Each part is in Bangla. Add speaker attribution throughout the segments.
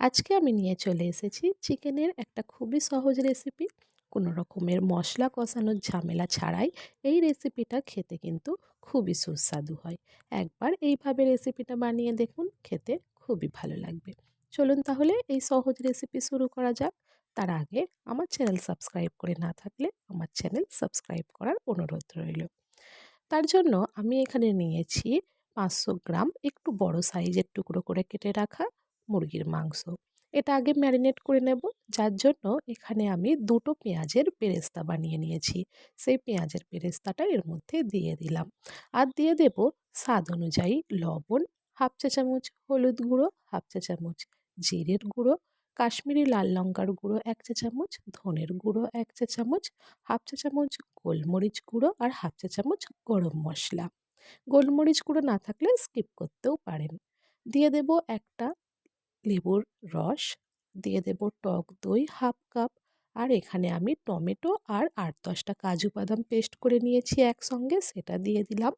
Speaker 1: আজকে আমি নিয়ে চলে এসেছি চিকেনের একটা খুবই সহজ রেসিপি কোনো রকমের মশলা কষানোর ঝামেলা ছাড়াই এই রেসিপিটা খেতে কিন্তু খুবই সুস্বাদু হয়। একবার এইভাবে রেসিপিটা বানিয়ে দেখুন, খেতে খুবই ভালো লাগবে। চলুন তাহলে এই সহজ রেসিপি শুরু করা যাক। তার আগে আমার চ্যানেল সাবস্ক্রাইব করে না থাকলে আমার চ্যানেল সাবস্ক্রাইব করার অনুরোধ রইল। তার জন্য আমি এখানে নিয়েছি পাঁচশো গ্রাম একটু বড় সাইজের টুকরো করে কেটে রাখা মুরগির মাংস। এটা আগে ম্যারিনেট করে নেব। যার জন্য এখানে আমি দুটো পেঁয়াজের পেরেস্তা বানিয়ে নিয়েছি। সেই পেঁয়াজের পেরেস্তাটা এর মধ্যে দিয়ে দিলাম। আর দিয়ে দেব স্বাদ অনুযায়ী লবণ, হাফ চা চামচ হলুদ গুঁড়ো, হাফ চা চামচ জিরের গুঁড়ো, কাশ্মীরি লাল লঙ্কার গুঁড়ো এক চা চামচ, ধনের গুঁড়ো এক চা চামচ, হাফ চা চামচ গোলমরিচ গুঁড়ো আর হাফ চা চামচ গরম মশলা। গোলমরিচ গুঁড়ো না থাকলে স্কিপ করতেও পারেন। দিয়ে দেব একটা লেবুর রস, দিয়ে দেব টক দই হাফ কাপ, আর এখানে আমি টমেটো আর আট দশটা কাজু বাদাম পেস্ট করে নিয়েছি একসঙ্গে, সেটা দিয়ে দিলাম।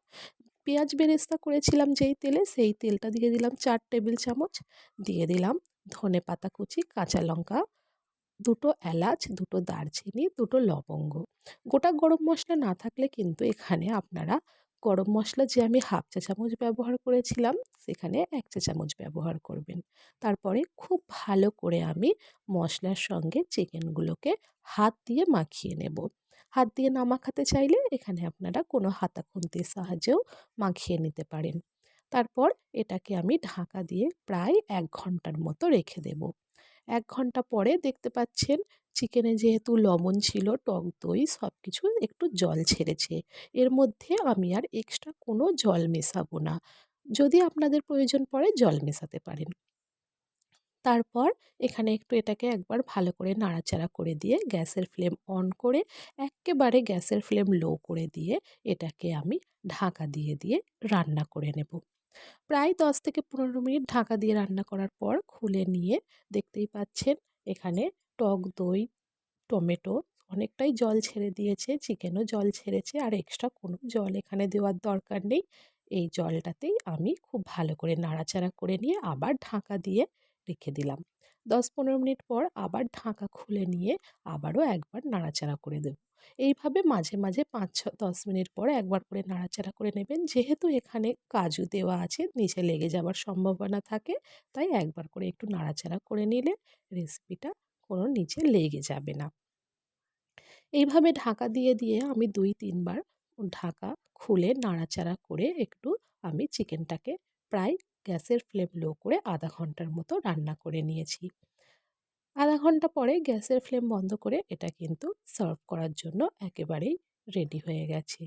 Speaker 1: পেঁয়াজ বেরেস্তা করেছিলাম যেই তেলে, সেই তেলটা দিয়ে দিলাম চার টেবিল চামচ। দিয়ে দিলাম ধনে পাতা কুচি, কাঁচা লঙ্কা, দুটো এলাচ, দুটো দারচিনি, দুটো লবঙ্গ। গোটা গরম মশলা না থাকলে কিন্তু এখানে আপনারা গরম মশলা যে আমি হাফ চা চামচ ব্যবহার করেছিলাম, সেখানে এক চা চামচ ব্যবহার করবেন। তারপরে খুব ভালো করে আমি মশলার সঙ্গে চিকেনগুলোকে হাত দিয়ে মাখিয়ে নেব। হাত দিয়ে না মাখাতে চাইলে এখানে আপনারা কোনো হাতা খুন্তির সাহায্যেও মাখিয়ে নিতে পারেন। তারপর এটাকে আমি ঢাকা দিয়ে প্রায় এক ঘণ্টার মতো রেখে দেব। এক ঘণ্টা পরে দেখতে পাচ্ছেন চিকেনে যেহেতু লবণ ছিল, টক দই সব কিছু একটু জল ছেড়েছে। এর মধ্যে আমি আর এক্সট্রা কোনো জল মেশাবো না। যদি আপনাদের প্রয়োজন পড়ে জল মেশাতে পারেন। তারপর এখানে একটু এটাকে একবার ভালো করে নাড়াচাড়া করে দিয়ে গ্যাসের ফ্লেম অন করে, একেবারে গ্যাসের ফ্লেম লো করে দিয়ে এটাকে আমি ঢাকা দিয়ে দিয়ে রান্না করে নেব। প্রায় দশ থেকে পনেরো মিনিট ঢাকা দিয়ে রান্না করার পর খুলে নিয়ে দেখতেই পাচ্ছেন এখানে টক দই, টমেটো অনেকটাই জল ছেড়ে দিয়েছে, চিকেনও জল ছেড়েছে আর এক্সট্রা কোনো জল এখানে দেওয়ার দরকার নেই। এই জলটাতেই আমি খুব ভালো করে নাড়াচাড়া করে নিয়ে আবার ঢাকা দিয়ে রেখে দিলাম। দশ পনেরো মিনিট পর আবার ঢাকা খুলে নিয়ে আবারও একবার নাড়াচাড়া করে দেব। এইভাবে মাঝে মাঝে পাঁচ ছ দশ মিনিট পর একবার করে নাড়াচাড়া করে নেবেন। যেহেতু এখানে কাজু দেওয়া আছে, নিচে লেগে যাওয়ার সম্ভাবনা থাকে, তাই একবার করে একটু নাড়াচাড়া করে নিলে রেসিপিটা কোনো নিচে লেগে যাবে না। এইভাবে ঢাকা দিয়ে দিয়ে আমি দুই, তিনবার ঢাকা খুলে নাড়াচাড়া করে একটু আমি চিকেনটাকে প্রায় গ্যাসের ফ্লেম লো করে আধা ঘণ্টার মতো রান্না করে নিয়েছি। আধা ঘণ্টা পরে গ্যাসের ফ্লেম বন্ধ করে এটা কিন্তু সার্ভ করার জন্য একেবারেই রেডি হয়ে গেছে।